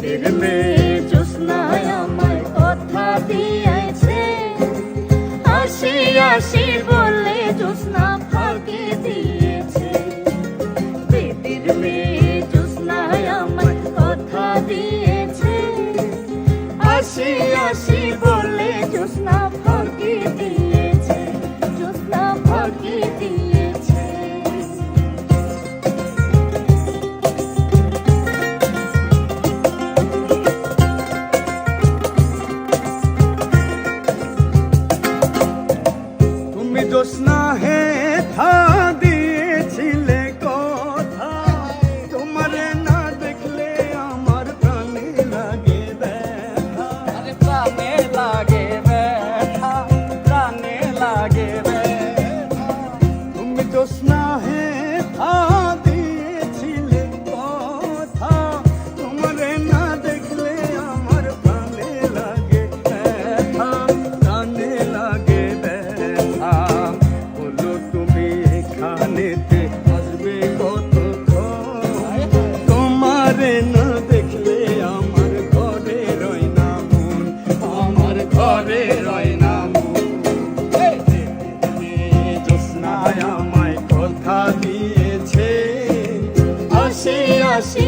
ফিরবে জ্যোৎস্নায় আমায় কথা দিয়েছে। আসি আসি বলে জ্যোৎস্না আমায় কথা দিয়েছে। আসি আসি